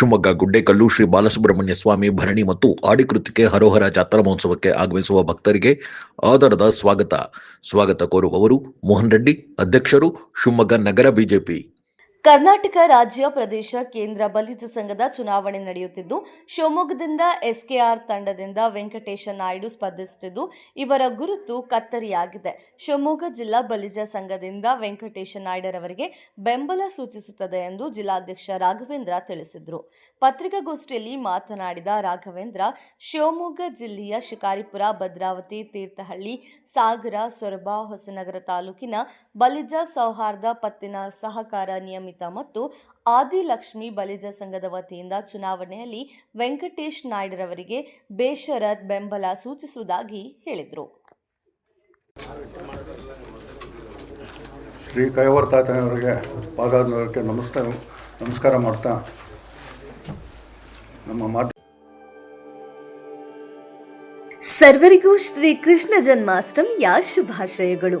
ಶಿವಮೊಗ್ಗ, ಗುಡ್ಡೇಕಲ್ಲು, ಶ್ರೀ ಬಾಲಸುಬ್ರಹ್ಮಣ್ಯ ಸ್ವಾಮಿ ಭರಣಿ ಮತ್ತು ಆಡಿಕೃತಿಕೆ ಹರೋಹರ ಜಾತ್ರಾ ಮಹೋತ್ಸವಕ್ಕೆ ಆಗಮಿಸುವ ಭಕ್ತರಿಗೆ ಆಧಾರದ ಸ್ವಾಗತ. ಸ್ವಾಗತ ಕೋರುವವರು ಮೋಹನ್ ರೆಡ್ಡಿ, ಅಧ್ಯಕ್ಷರು ಶಿವಮೊಗ್ಗ ನಗರ ಬಿಜೆಪಿ. ಕರ್ನಾಟಕ ರಾಜ್ಯ ಪ್ರದೇಶ ಕೇಂದ್ರ ಬಲಿಜ ಸಂಘದ ಚುನಾವಣೆ ನಡೆಯುತ್ತಿದ್ದು, ಶಿವಮೊಗ್ಗದಿಂದ ಎಸ್ಕೆಆರ್ ತಂಡದಿಂದ ವೆಂಕಟೇಶ ನಾಯ್ಡು ಸ್ಪರ್ಧಿಸುತ್ತಿದ್ದು, ಇವರ ಗುರುತು ಕತ್ತರಿಯಾಗಿದೆ. ಶಿವಮೊಗ್ಗ ಜಿಲ್ಲಾ ಬಲಿಜ ಸಂಘದಿಂದ ವೆಂಕಟೇಶ ನಾಯ್ಡರವರಿಗೆ ಬೆಂಬಲ ಸೂಚಿಸುತ್ತದೆ ಎಂದು ಜಿಲ್ಲಾಧ್ಯಕ್ಷ ರಾಘವೇಂದ್ರ ತಿಳಿಸಿದರು. ಪತ್ರಿಕಾಗೋಷ್ಠಿಯಲ್ಲಿ ಮಾತನಾಡಿದ ರಾಘವೇಂದ್ರ, ಶಿವಮೊಗ್ಗ ಜಿಲ್ಲೆಯ ಶಿಕಾರಿಪುರ, ಭದ್ರಾವತಿ, ತೀರ್ಥಹಳ್ಳಿ, ಸಾಗರ, ಸೊರಬ, ಹೊಸನಗರ ತಾಲೂಕಿನ ಬಲಿಜ ಸೌಹಾರ್ದ ಪತ್ತಿನ ಸಹಕಾರ ನಿಯಮಿತ ಮತ್ತು ಆದಿಲಕ್ಷ್ಮಿ ಬಲಿಜ ಸಂಘದ ವತಿಯಿಂದ ಚುನಾವಣೆಯಲ್ಲಿ ವೆಂಕಟೇಶ್ ನಾಯ್ಡರವರಿಗೆ ಬೇಷರತ್ ಬೆಂಬಲ ಸೂಚಿಸುವುದಾಗಿ ಹೇಳಿದರು. ಶ್ರೀ ಕೈವರ್ ತಾತನವರಿಗೆ ಪಾದಾದವರಿಗೆ ನಮಸ್ಕಾರ ನಮಸ್ಕಾರ ಮಾಡ್ತಾ ನಮ್ಮ ಮಾತು ಸರ್ವರಿಗೂ ಶ್ರೀ ಕೃಷ್ಣ ಜನ್ಮಾಷ್ಟಮಿಯ ಶುಭಾಶಯಗಳು.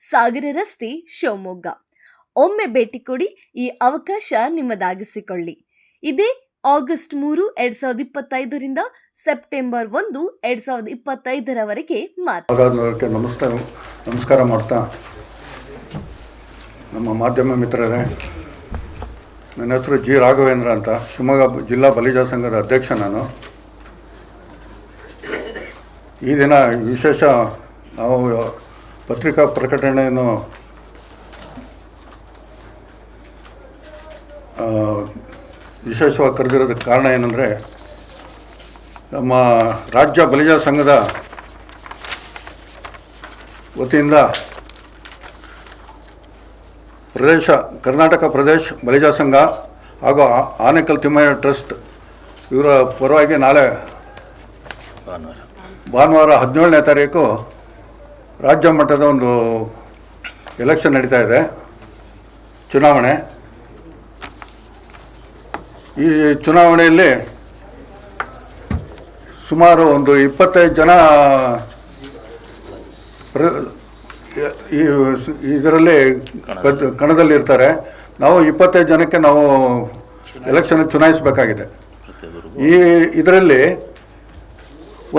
ಸಾಗರ ರಸ್ತೆ, ಶಿವಮೊಗ್ಗ. ಒಮ್ಮೆ ಭೇಟಿ ಕೊಡಿ, ಈ ಅವಕಾಶ ನಿಮ್ಮದಾಗಿಸಿಕೊಳ್ಳಿ. ಇದೇ ಆಗಸ್ಟ್ ಮೂರು, ಎರಡ್ ಸಾವಿರದ ಇಪ್ಪತ್ತೈದರಿಂದ ಸೆಪ್ಟೆಂಬರ್ ಒಂದು, ಎರಡ್ ಸಾವಿರದ ಇಪ್ಪತ್ತೈದರವರೆಗೆ ನಮಸ್ಕಾರ ನಮಸ್ಕಾರ ಮಾಡ್ತಾ ನಮ್ಮ ಮಾಧ್ಯಮ ಮಿತ್ರರೇ, ನನ್ನ ಹೆಸರು ಜಿ. ರಾಘವೇಂದ್ರ ಅಂತ, ಶಿವಮೊಗ್ಗ ಜಿಲ್ಲಾ ಬಲಿಜ ಸಂಘದ ಅಧ್ಯಕ್ಷ ನಾನು. ಈ ದಿನ ವಿಶೇಷ ನಾವು ಪತ್ರಿಕಾ ಪ್ರಕಟಣೆಯನ್ನು ವಿಶೇಷವಾಗಿ ಕರೆದಿರೋದಕ್ಕೆ ಕಾರಣ ಏನಂದರೆ, ನಮ್ಮ ರಾಜ್ಯ ಬಲಿಜ ಸಂಘದ ವತಿಯಿಂದ ಪ್ರದೇಶ, ಕರ್ನಾಟಕ ಪ್ರದೇಶ್ ಬಲಿಜ ಸಂಘ ಹಾಗೂ ಆನೇಕಲ್ ತಿಮ್ಮಯ್ಯ ಟ್ರಸ್ಟ್ ಇವರ ಪರವಾಗಿ ನಾಳೆ ಭಾನುವಾರ ಹದಿನೇಳನೇ ತಾರೀಕು ರಾಜ್ಯ ಮಟ್ಟದ ಒಂದು ಎಲೆಕ್ಷನ್ ನಡೀತಾ ಇದೆ, ಚುನಾವಣೆ. ಈ ಚುನಾವಣೆಯಲ್ಲಿ ಸುಮಾರು ಒಂದು ಇಪ್ಪತ್ತೈದು ಜನ ಪ್ರ, ಈ ಇದರಲ್ಲಿ ಕಣದಲ್ಲಿರ್ತಾರೆ ನಾವು ಇಪ್ಪತ್ತೈದು ಜನಕ್ಕೆ ನಾವು ಎಲೆಕ್ಷನ್ ಚುನಾಯಿಸಬೇಕಾಗಿದೆ. ಈ ಇದರಲ್ಲಿ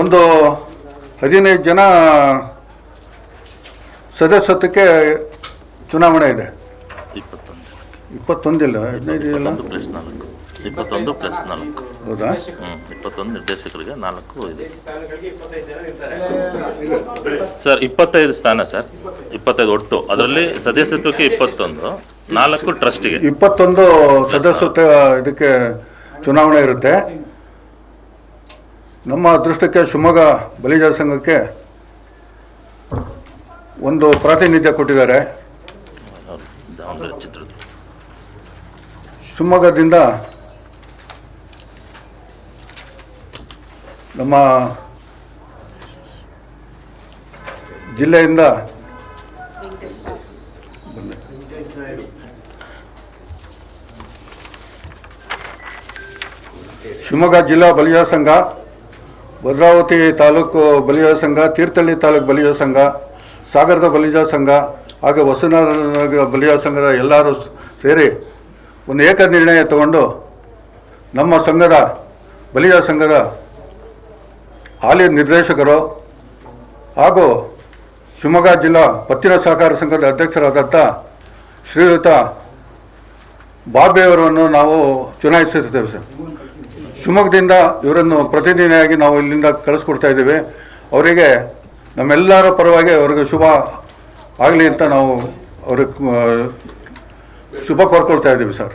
ಒಂದು ಹದಿನೈದು ಜನ ಸದಸ್ಯತ್ವಕ್ಕೆ ಚುನಾವಣೆ ಇದೆ. ಇಪ್ಪತ್ತೊಂದು ಇಪ್ಪತ್ತೊಂದಿಲ್ಲ ಹದಿನೈದು ಇಲ್ಲ? ಪ್ಲಸ್ ನಾಲ್ಕು. ಇಪ್ಪತ್ತೊಂದು ಪ್ಲಸ್ ನಾಲ್ಕು. ಹೌದಾ? ಹ್ಞೂ ಇಪ್ಪತ್ತೊಂದು ನಿರ್ದೇಶಕರಿಗೆ ನಾಲ್ಕು ಇದೆ. ಸರ್ ಇಪ್ಪತ್ತೈದು ಸ್ಥಾನ ಸರ್. ಇಪ್ಪತ್ತೈದು ಒಟ್ಟು. ಅದರಲ್ಲಿ ಸದಸ್ಯತ್ವಕ್ಕೆ ಇಪ್ಪತ್ತೊಂದು ನಾಲ್ಕು ಟ್ರಸ್ಟಿಗೆ. ಇಪ್ಪತ್ತೊಂದು ಸದಸ್ಯತ್ವ ಇದಕ್ಕೆ ಚುನಾವಣೆ ಇರುತ್ತೆ. ನಮ್ಮ ಅದೃಷ್ಟಕ್ಕೆ ಶಿವಮೊಗ್ಗ ಬಲಿಜ ಸಂಘಕ್ಕೆ ಒಂದು ಪ್ರಾತಿನಿಧ್ಯ ಕೊಟ್ಟಿದ್ದಾರೆ. ಶಿವಮೊಗ್ಗದಿಂದ ನಮ್ಮ ಜಿಲ್ಲೆಯಿಂದ ಶಿವಮೊಗ್ಗ ಜಿಲ್ಲಾ ಬಲಿಯ ಸಂಘ, ಭದ್ರಾವತಿ ತಾಲೂಕು ಬಲಿಯ ಸಂಘ, ತೀರ್ಥಹಳ್ಳಿ ತಾಲೂಕು ಬಲಿಯ ಸಂಘ ಸಾಗರದ ಬಲಿಜ ಸಂಘ ಹಾಗೆ ಹೊಸನಗರ ಬಲಿಜ ಸಂಘದ ಎಲ್ಲರೂ ಸೇರಿ ಒಂದು ಏಕ ನಿರ್ಣಯ ತಗೊಂಡು ನಮ್ಮ ಸಂಘದ ಬಲಿಜ ಸಂಘದ ಹಾಲಿ ನಿರ್ದೇಶಕರು ಹಾಗೂ ಶಿವಮೊಗ್ಗ ಜಿಲ್ಲಾ ಪತ್ತಿನ ಸಹಕಾರ ಸಂಘದ ಅಧ್ಯಕ್ಷರಾದಂಥ ಶ್ರೀಯುತ ಬಾಬೆಯವರನ್ನು ನಾವು ಚುನಾಯಿಸುತ್ತೇವೆ ಸರ್. ಶಿವಮೊಗ್ಗದಿಂದ ಇವರನ್ನು ಪ್ರತಿನಿಧಿಯಾಗಿ ನಾವು ಇಲ್ಲಿಂದ ಕಳಿಸ್ಕೊಡ್ತಾ ಇದ್ದೀವಿ. ಅವರಿಗೆ ನಮ್ಮೆಲ್ಲರ ಪರವಾಗಿ ಅವ್ರಿಗೆ ಶುಭ ಆಗಲಿ ಅಂತ ನಾವು ಅವ್ರಿಗೆ ಶುಭ ಕೋರ್ಕೊಳ್ತಾ ಇದ್ದೀವಿ ಸರ್.